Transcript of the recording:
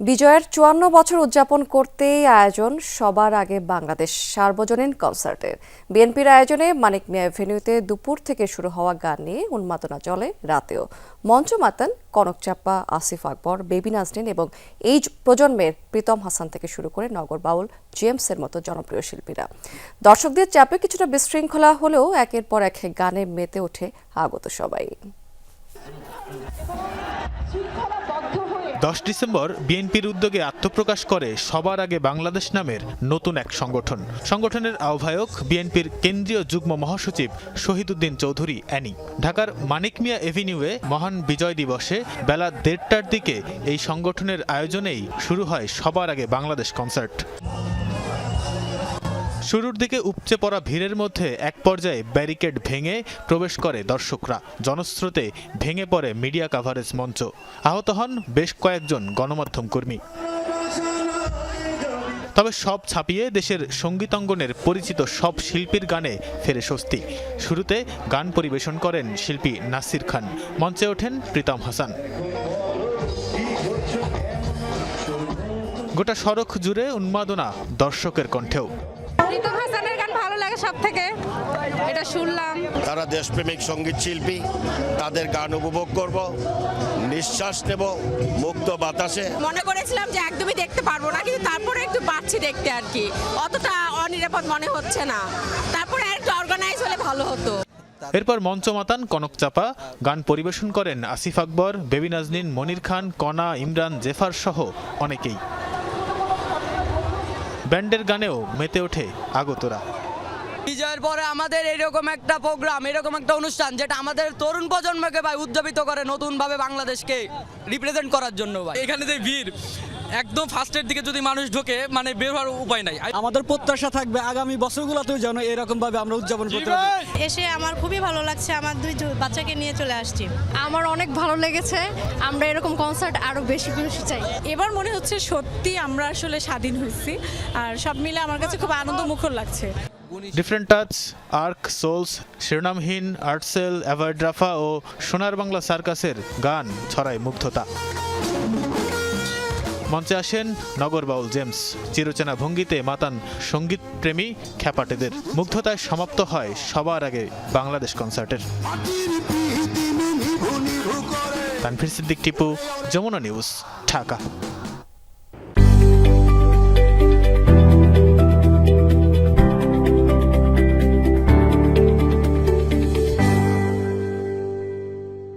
বিজয়ের চুয়ান্ন বছর উদযাপন করতেই আয়োজন সবার আগে বাংলাদেশ সার্বজনীন কনসার্টের বিএনপির আয়োজনে মানিক মিয়া ভেন্যুতে দুপুর থেকে শুরু হওয়া গান নিয়ে উন্মাদনা চলে রাতেও। মঞ্চ মাতান কনক চাপ্পা, আসিফ আকবর, বেবি নাজরিন এবং এই প্রজন্মের প্রীতম হাসান থেকে শুরু করে নগর বাউল, জেমসের মতো জনপ্রিয় শিল্পীরা। দর্শকদের চাপে কিছুটা বিশৃঙ্খলা হলেও একের পর এক গানে মেতে ওঠে আগত সবাই। দশ ডিসেম্বর বিএনপির উদ্যোগে আত্মপ্রকাশ করে সবার আগে বাংলাদেশ নামের নতুন এক সংগঠন। সংগঠনের আহ্বায়ক বিএনপির কেন্দ্রীয় যুগ্ম মহাসচিব শহীদুদ্দিন চৌধুরী, অ্যানি। ঢাকার মানিক মিয়া এভিনিউয়ে মহান বিজয় দিবসে বেলা দেড়টার দিকে এই সংগঠনের আয়োজনেই শুরু হয় সবার আগে বাংলাদেশ কনসার্ট। শুরুর দিকে উপচে পড়া ভিড়ের মধ্যে এক পর্যায়ে ব্যারিকেড ভেঙে প্রবেশ করে দর্শকরা। জনস্রোতে ভেঙে পড়ে মিডিয়া কাভারেজ মঞ্চ। আহত হন বেশ কয়েকজন গণমাধ্যম কর্মী। তবে সব ছাপিয়ে দেশের সঙ্গীতাঙ্গনের পরিচিত সব শিল্পীর গানে ফেরে স্বস্তি। শুরুতে গান পরিবেশন করেন শিল্পী নাসির খান। মঞ্চে ওঠেন প্রীতম হাসান। গোটা সড়ক জুড়ে উন্মাদনা দর্শকের কণ্ঠেও। ঋতু হাসানের গান ভালো লাগে সব থেকে এটা শুনলাম। তারা দেশপ্রেমিক সংগীত শিল্পী তাদের গান উপভোগ করব নিঃশ্বাস নেব মুক্ত বাতাসে। মনে করেছিলাম যে একদমই দেখতে পারব না কিন্তু তারপরে একটু পাচ্ছি দেখতে আর কি। অতটা অনিরাপদ মনে হচ্ছে না। তারপরে আর একটু অর্গানাইজ হলে ভালো হতো। এরপর মঞ্চ মাতান কনক চাপা গান পরিবেশন করেন আসিফ আকবর বেবি নাজনীন মনির খান কনা ইমরান জেফার সহ অনেকেই। ব্যান্ডের গানেও মেতে ওঠে আগতরা। বিজয়ের পরে আমাদের এরকম একটা প্রোগ্রাম এরকম একটা অনুষ্ঠান যেটা আমাদের তরুণ প্রজন্মকে ভাই উদযাপিত করে নতুনভাবে বাংলাদেশকে রিপ্রেজেন্ট করার জন্য ভাই। এখানে যে ভিড় একদম ফার্স্টের দিকে যদি মানুষ ঢোকে মানে বের হওয়ার উপায় নাই। আমাদের প্রত্যাশা থাকবে আগামী বছরগুলোতেও যেন এরকম ভাবে আমরা উদযাপন করতে পারি। এসে আমার খুবই ভালো লাগছে আমার দুই বাচ্চাকে নিয়ে চলে আসছি। আমার অনেক ভালো লেগেছে। আমরা এরকম কনসার্ট আরও বেশি বেশি চাই। এবার মনে হচ্ছে সত্যি আমরা আসলে স্বাধীন হয়েছি আর সব মিলে আমার কাছে খুব আনন্দ মুখর লাগছে। Different Touch Ark Souls Shironamhin Artcell Avoid Rafa ও সোনার বাংলা সার্কাসের গান ছড়ায় মুগ্ধতা। মঞ্চে আসেন নগর বাউল জেমস। চিরচেনা ভঙ্গিতে মাতান সংগীত প্রেমী খ্যাপাটেদের। মুগ্ধতায় সমাপ্ত হয় সবার আগে বাংলাদেশ কনসার্টের। তানফির সিদ্দিক, টিপু, যমুনা নিউজ, ঢাকা।